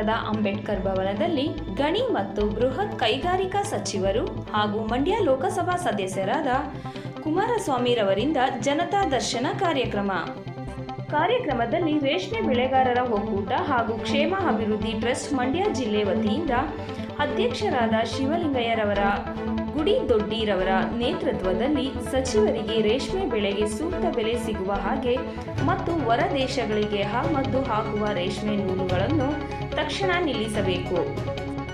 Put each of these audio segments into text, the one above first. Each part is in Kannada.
ನಗರದ ಅಂಬೇಡ್ಕರ್ ಭವನದಲ್ಲಿ ಗಣಿ ಮತ್ತು ಬೃಹತ್ ಕೈಗಾರಿಕಾ ಸಚಿವರು ಹಾಗೂ ಮಂಡ್ಯ ಲೋಕಸಭಾ ಸದಸ್ಯರಾದ ಕುಮಾರಸ್ವಾಮಿರವರಿಂದ ಜನತಾ ದರ್ಶನ ಕಾರ್ಯಕ್ರಮ. ಕಾರ್ಯಕ್ರಮದಲ್ಲಿ ರೇಷ್ಮೆ ಬೆಳೆಗಾರರ ಒಕ್ಕೂಟ ಹಾಗೂ ಕ್ಷೇಮ ಅಭಿವೃದ್ಧಿ ಟ್ರಸ್ಟ್ ಮಂಡ್ಯ ಜಿಲ್ಲೆ ವತಿಯಿಂದ ಅಧ್ಯಕ್ಷರಾದ ಶಿವಲಿಂಗಯ್ಯರವರ ಗುಡಿ ದೊಡ್ಡಿರವರ ನೇತೃತ್ವದಲ್ಲಿ ಸಚಿವರಿಗೆ ರೇಷ್ಮೆ ಬೆಳೆಗೆ ಸೂಕ್ತ ಬೆಲೆ ಸಿಗುವ ಹಾಗೆ ಮತ್ತು ಹೊರದೇಶಗಳಿಗೆ ಆಮದು ಹಾಕುವ ರೇಷ್ಮೆ ನೂಲುಗಳನ್ನು ತಕ್ಷಣ ನಿಲ್ಲಿಸಬೇಕು.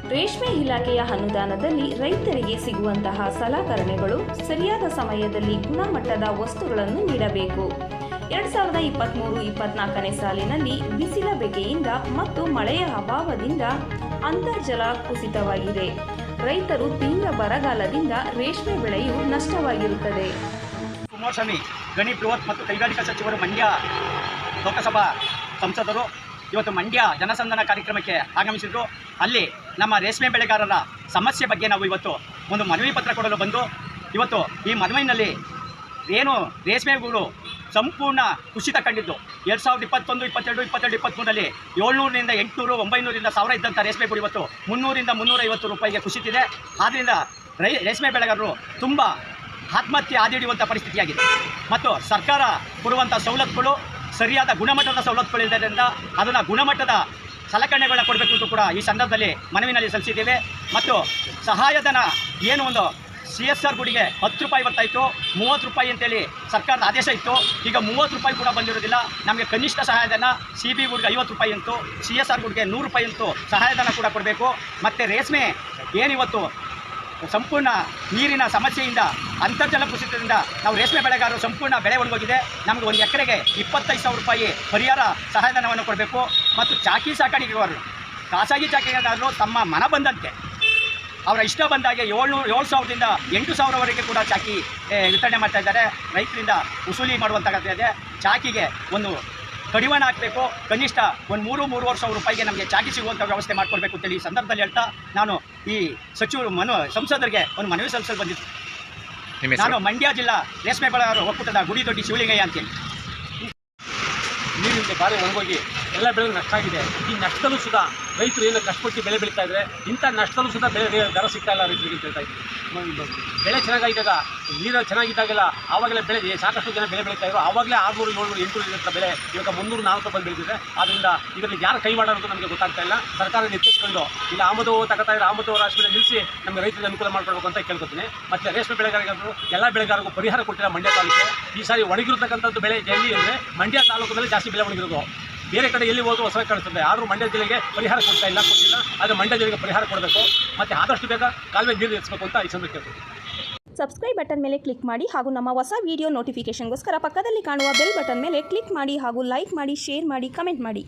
ರೇಷ್ಮೆ ಇಲಾಖೆಯ ಅನುದಾನದಲ್ಲಿ ರೈತರಿಗೆ ಸಿಗುವಂತಹ ಸಲಕರಣೆಗಳು ಸರಿಯಾದ ಸಮಯದಲ್ಲಿ ಗುಣಮಟ್ಟದ ವಸ್ತುಗಳನ್ನು ನೀಡಬೇಕು. ಎರಡ್ ಸಾವಿರದ ಇಪ್ಪತ್ತ್ಮೂರು ಇಪ್ಪತ್ನಾಲ್ಕನೇ ಸಾಲಿನಲ್ಲಿ ಬಿಸಿಲ ಬೆಗೆಯಿಂದ ಮತ್ತು ಮಳೆಯ ಅಭಾವದಿಂದ ಅಂತರ್ಜಲ ಕುಸಿತವಾಗಿದೆ. ರೈತರು ತೀವ್ರ ಬರಗಾಲದಿಂದ ರೇಷ್ಮೆ ಬೆಳೆಯು ನಷ್ಟವಾಗಿರುತ್ತದೆ. ಕುಮಾರಸ್ವಾಮಿ, ಗಣಿ, ಬೃಹತ್ ಮತ್ತು ಕೈಗಾರಿಕಾ ಸಚಿವರು ಮಂಡ್ಯ ಲೋಕಸಭಾ ಸಂಸದರು ಇವತ್ತು ಮಂಡ್ಯ ಜನಸಂದನ ಕಾರ್ಯಕ್ರಮಕ್ಕೆ ಆಗಮಿಸಿದ್ರು. ಅಲ್ಲಿ ನಮ್ಮ ರೇಷ್ಮೆ ಬೆಳೆಗಾರರ ಸಮಸ್ಯೆ ಬಗ್ಗೆ ನಾವು ಇವತ್ತು ಒಂದು ಮನವಿ ಪತ್ರ ಕೊಡಲು ಬಂದು, ಇವತ್ತು ಈ ಮನವಿನಲ್ಲಿ ಏನು ರೇಷ್ಮೆಗಳು ಸಂಪೂರ್ಣ ಕುಸಿತ ಕಂಡಿದ್ದು. ಎರಡು ಸಾವಿರದ ಇಪ್ಪತ್ತೊಂದು, ಇಪ್ಪತ್ತೆರಡು ಇಪ್ಪತ್ತೆರಡು ಇಪ್ಪತ್ತ್ಮೂರರಲ್ಲಿ ಏಳ್ನೂರಿಂದ ಎಂಟುನೂರು ಒಂಬೈನೂರಿಂದ ಸಾವಿರ ಇದ್ದಂಥ ರೇಷ್ಮೆ ಇವತ್ತು ಮುನ್ನೂರಿಂದ ಮುನ್ನೂರೈವತ್ತು ರೂಪಾಯಿಗೆ ಕುಸಿತಿದೆ. ಆದ್ದರಿಂದ ರೈ, ರೇಷ್ಮೆ ಬೆಳೆಗಾರರು ತುಂಬ ಆತ್ಮಹತ್ಯೆ ಹಾದಿಡಿಯುವಂಥ ಪರಿಸ್ಥಿತಿಯಾಗಿದೆ. ಮತ್ತು ಸರ್ಕಾರ ಕೊಡುವಂಥ ಸವಲತ್ತುಗಳು, ಸರಿಯಾದ ಗುಣಮಟ್ಟದ ಸವಲತ್ತುಗಳಿದ್ದರಿಂದ ಅದನ್ನು ಗುಣಮಟ್ಟದ ಸಲಕರಣೆಗಳನ್ನ ಕೊಡಬೇಕು ಅಂತ ಕೂಡ ಈ ಸಂದರ್ಭದಲ್ಲಿ ಮನವಿನಲ್ಲಿ ಸಲ್ಲಿಸಿದ್ದೇವೆ. ಮತ್ತು ಸಹಾಯಧನ ಏನು ಒಂದು ಸಿ ಎಸ್ ಆರ್ ಗುಡಿಗೆ ಹತ್ತು ರೂಪಾಯಿ ಬರ್ತಾಯಿತ್ತು, ಮೂವತ್ತು ರೂಪಾಯಿ ಅಂತೇಳಿ ಸರ್ಕಾರದ ಆದೇಶ ಇತ್ತು. ಈಗ ಮೂವತ್ತು ರೂಪಾಯಿ ಕೂಡ ಬಂದಿರೋದಿಲ್ಲ. ನಮಗೆ ಕನಿಷ್ಠ ಸಹಾಯಧನ ಸಿ ಬಿ ಗುಡ್ಗೆ ಐವತ್ತು ರೂಪಾಯಿ ಅಂತು, ಸಿ ಎಸ್ ಆರ್ ಗುಡ್ಗೆ ನೂರು ರೂಪಾಯಿ ಅಂತೂ ಸಹಾಯಧನ ಕೂಡ ಕೊಡಬೇಕು. ಮತ್ತು ರೇಷ್ಮೆ ಏನಿವತ್ತು? ಸಂಪೂರ್ಣ ನೀರಿನ ಸಮಸ್ಯೆಯಿಂದ, ಅಂತರ್ಜಲ ಕುಸಿತದಿಂದ ನಾವು ರೇಷ್ಮೆ ಬೆಳೆಗಾರರು ಸಂಪೂರ್ಣ ಬೆಳೆ ಒಣಗೋಗಿದೆ. ನಮಗೆ ಒಂದು ಎಕರೆಗೆ ಇಪ್ಪತ್ತೈದು ಸಾವಿರ ರೂಪಾಯಿ ಪರಿಹಾರ ಸಹಾಯಧನವನ್ನು ಕೊಡಬೇಕು. ಮತ್ತು ಚಾಕಿ ಸಾಕಾಣಿಕೆಗಾರರು, ಖಾಸಗಿ ಚಾಕಿಗಾರರು ತಮ್ಮ ಮನ ಬಂದಂತೆ ಅವರ ಇಷ್ಟ ಬಂದಾಗೆ ಏಳ್ನೂರು ಏಳು ಸಾವಿರದಿಂದ ಎಂಟು ಸಾವಿರವರೆಗೆ ಕೂಡ ಚಾಕಿ ವಿತರಣೆ ಮಾಡ್ತಾ ಇದ್ದಾರೆ. ರೈತರಿಂದ ವಸೂಲಿ ಮಾಡುವಂತಾಗತ್ತೆ ಇದೆ. ಚಾಕಿಗೆ ಒಂದು ಕಡಿವಾಣ ಹಾಕಬೇಕು. ಕನಿಷ್ಠ ಒಂದು ಮೂರು ಮೂರುವರೆ ಸಾವಿರ ರೂಪಾಯಿಗೆ ನಮಗೆ ಚಾಕಿ ಸಿಗುವಂಥ ವ್ಯವಸ್ಥೆ ಮಾಡಿಕೊಡ್ಬೇಕು ಅಂತೇಳಿ ಈ ಸಂದರ್ಭದಲ್ಲಿ ಹೇಳ್ತಾ ನಾನು ಈ ಸಚಿವರು ಮನು ಸಂಸದರಿಗೆ ಒಂದು ಮನವಿ ಸಲ್ಲಿಸಲು ಬಂದಿದ್ದು. ನಾನು ಮಂಡ್ಯ ಜಿಲ್ಲಾ ರೇಷ್ಮೆ ಬಳಗಾರ ಒಕ್ಕೂಟದ ಗುಡಿ ದೊಡ್ಡಿ ಶಿವಲಿಂಗಯ್ಯ ಅಂತೇಳಿ. ನೀರಿನಿಂದ ಭಾರಿ ಒಣಗೋಗಿ ಎಲ್ಲ ಬೆಳೆ ನಷ್ಟ ಆಗಿದೆ. ಈ ನಷ್ಟದಲ್ಲೂ ಸುಧಾ ರೈತರು ಏನು ಕಷ್ಟಪಟ್ಟು ಬೆಳೆ ಬೆಳೀತಾ ಇದ್ದಾರೆ ಇಂಥ ನಷ್ಟದಲ್ಲೂ ಸುಧಾ ಬೆಳೆ ದರ ಸಿಗ್ತಾ ಇಲ್ಲ ರೈತರಿಗೆ ಅಂತ ಹೇಳ್ತಾ ಇದ್ದೀವಿ ಬೆಳೆ ಚೆನ್ನಾಗಿದ್ದಾಗ ನೀರು ಚೆನ್ನಾಗಿದ್ದಾಗೆಲ್ಲ ಆವಾಗಲೇ ಬೆಳೆ ಸಾಕಷ್ಟು ಜನ ಬೆಳೆ ಬೆಳೀತಾ ಇದ್ರು. ಆವಾಗಲೇ ಆರುನೂರು, ಏಳ್ನೂರು, ಎಂಟುನೂರು ಇರೋ ಬೆಳೆ ಇವಾಗ ಮುನ್ನೂರು, ನಾಲ್ಕು ಬಂದು ಬೆಳೆದಿದೆ ಆದ್ದರಿಂದ ಇದರಲ್ಲಿ ಯಾರು ಕೈ ಮಾಡೋದು ನಮಗೆ ಗೊತ್ತಾಗ್ತಾ ಇಲ್ಲ. ಸರ್ಕಾರ ಎಚ್ಚೆತ್ಕೊಂಡು ಇಲ್ಲ ಆಮದು ತಗೋತಾ ಇದ್ರೆ ಆಮದು ರಾಶಿ ನಿಲ್ಲಿಸಿ ನಮಗೆ ರೈತರಿಗೆ ಅನುಕೂಲ ಮಾಡಿಕೊಡ್ಬೇಕು ಅಂತ ಕೇಳ್ಕೊತೀನಿ. ಮತ್ತು ರೇಷ್ಮೆ ಬೆಳೆಗಾರರು ಎಲ್ಲ ಬೆಳೆಗಾರರಿಗೂ ಪರಿಹಾರ ಕೊಟ್ಟಿಲ್ಲ ಮಂಡ್ಯ ತಾಲೂಕು, ಈ ಸಾರಿ ಒಣಗಿರತಕ್ಕಂಥದ್ದು ಬೆಳೆ ಎಲ್ಲಿ ಅಂದರೆ ಮಂಡ್ಯ ತಾಲೂಕಿನಲ್ಲಿ ಜಾಸ್ತಿ ಬೆಳೆ ಒಣಗಿರೋದು. ಬೇರೆ ಕಡೆ ಎಲ್ಲಿ ಹೋದ್ರು ಹೊಸ ಕಾಣಿಸ್ತದೆ. ಆದರೂ ಮಂಡ್ಯ ಜಿಲ್ಲೆಗೆ ಪರಿಹಾರ ಕೊಡ್ತಾ ಇಲ್ಲ, ಕೊಟ್ಟಿಲ್ಲ. ಆದರೆ ಮಂಡ್ಯ ಜಿಲ್ಲೆಗೆ ಪರಿಹಾರ ಕೊಡಬೇಕು. ಮತ್ತು ಆದಷ್ಟು ಬೇಗ ಕಾಲುವೆ ನೀರು ನಿಲ್ಲಿಸಬೇಕು ಅಂತ ಈ ಸಂದರ್ಭ ಸಬ್ಸ್ಕ್ರೈಬ್ ಬಟನ್ ಮೇಲೆ ಕ್ಲಿಕ್ ಮಾಡಿ ಹಾಗೂ ನಮ್ಮ ಹೊಸ ವಿಡಿಯೋ ನೋಟಿಫಿಕೇಶನ್ಗೋಸ್ಕರ ಪಕ್ಕದಲ್ಲಿ ಕಾಣುವ ಬೆಲ್ ಬಟನ್ ಮೇಲೆ ಕ್ಲಿಕ್ ಮಾಡಿ ಹಾಗೂ ಲೈಕ್ ಮಾಡಿ ಶೇರ್ ಮಾಡಿ ಕಮೆಂಟ್ ಮಾಡಿ.